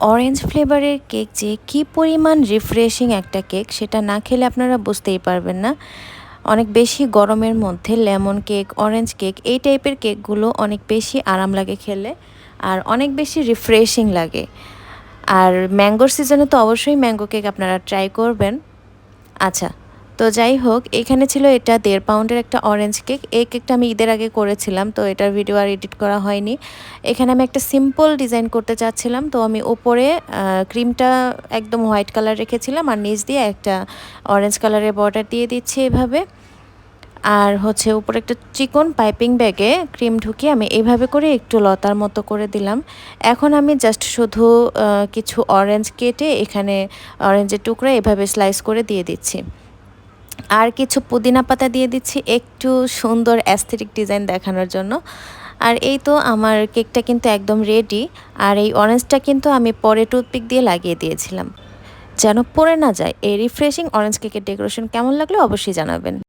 Orange ফ্লেভারের cake যে কি পরিমাণ রিফ্রেশিং একটা কেক সেটা না খেলে আপনারা বুঝতেই পারবেন না। অনেক বেশি গরমের মধ্যে লেমন কেক অরেঞ্জ কেক এই টাইপের কেকগুলো অনেক বেশি আরাম লাগে খেলে আর অনেক বেশি রিফ্রেশিং লাগে। আর ম্যাঙ্গোর সিজনে তো অবশ্যই ম্যাঙ্গো কেক আপনারা ট্রাই করবেন। আচ্ছা তো যাই হোক, এখানে ছিল এটা দেড় পাউন্ডের একটা অরেঞ্জ কেক এই কেকটা আমি ঈদের আগে করেছিলাম, তো এটার ভিডিও আর এডিট করা হয়নি। এখানে আমি একটা সিম্পল ডিজাইন করতে চাচ্ছিলাম, তো আমি ওপরে ক্রিমটা একদম হোয়াইট কালার রেখেছিলাম আর নিচ দিয়ে একটা অরেঞ্জ কালারের বর্ডার দিয়ে দিচ্ছি এভাবে। আর হচ্ছে উপরে একটা চিকন পাইপিং ব্যাগে ক্রিম ঢুকিয়ে আমি এইভাবে করে একটু লতার মতো করে দিলাম। এখন আমি জাস্ট শুধু কিছু অরেঞ্জ কেটে এখানে অরেঞ্জের টুকরা এভাবে স্লাইস করে দিয়ে দিচ্ছি। আর কিছু পুদিনা পাতা দিয়ে দিচ্ছি একটু সুন্দর অ্যাস্থেটিক ডিজাইন দেখানোর জন্য। আর এই তো আমার কেকটা কিন্তু একদম রেডি আর এই অরেঞ্জটা কিন্তু আমি পরে টুথপিক দিয়ে লাগিয়ে দিয়েছিলাম। যেন পরে না যায়, এই রিফ্রেশিং অরেঞ্জ কেকের ডেকোরেশন কেমন লাগল অবশ্যই জানাবেন।